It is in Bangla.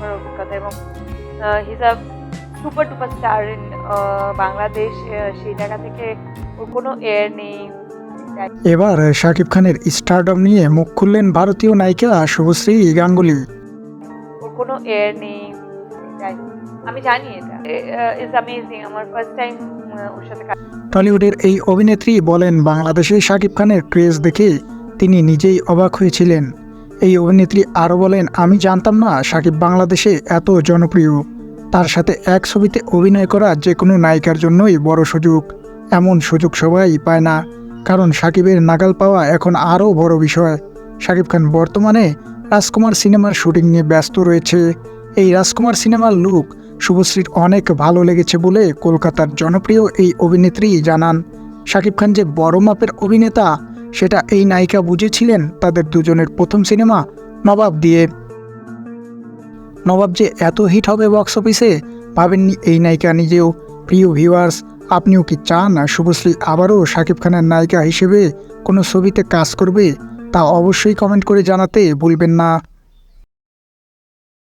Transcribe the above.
সিনেমার অভিজ্ঞতা এবং he's a super duper star in Bangladesh সেই জায়গা থেকে ওর কোনো এয়ার নেই। এবার শাকিব খানের স্টারডম নিয়ে মুখ খুললেন ভারতীয় নায়িকা শুভশ্রী গাঙ্গুলি। ওর কোনো এয়ার নেই আমি জানি এটা। ইজ অ্যামেজিং আমার ফার্স্ট টাইম ওর সাথে টলিউডের এই অভিনেত্রী বলেন বাংলাদেশে শাকিব খানের ক্রেজ দেখে তিনি নিজেই অবাক হয়েছিলেন। এই অভিনেত্রী আরও বলেন, আমি জানতাম না সাকিব বাংলাদেশে এত জনপ্রিয়। তার সাথে এক ছবিতে অভিনয় করা যে কোনো নায়িকার জন্যই বড় সুযোগ। এমন সুযোগ সবাই পায় না। কারণ সাকিবের নাগাল পাওয়া এখন আরও বড় বিষয়। সাকিব খান বর্তমানে রাজকুমার সিনেমার শুটিং নিয়ে ব্যস্ত রয়েছে। এই রাজকুমার সিনেমার লুক শুভশ্রীর অনেক ভালো লেগেছে বলে কলকাতার জনপ্রিয় এই অভিনেত্রী জানান। শাকিব খান যে বড় মাপের অভিনেতা সেটা এই নায়িকা বুঝেছিলেন তাদের দুজনের প্রথম সিনেমা নবাব দিয়ে। নবাব যে এত হিট হবে বক্স অফিসে, ভাবেননি এই নায়িকা নিজেও। প্রিয় ভিউয়ার্স আপনিও কি চান শুভশ্রী আবারও শাকিব খানের নায়িকা হিসেবে কোনো ছবিতে কাজ করবে? তা অবশ্যই কমেন্ট করে জানাতে ভুলবেন না।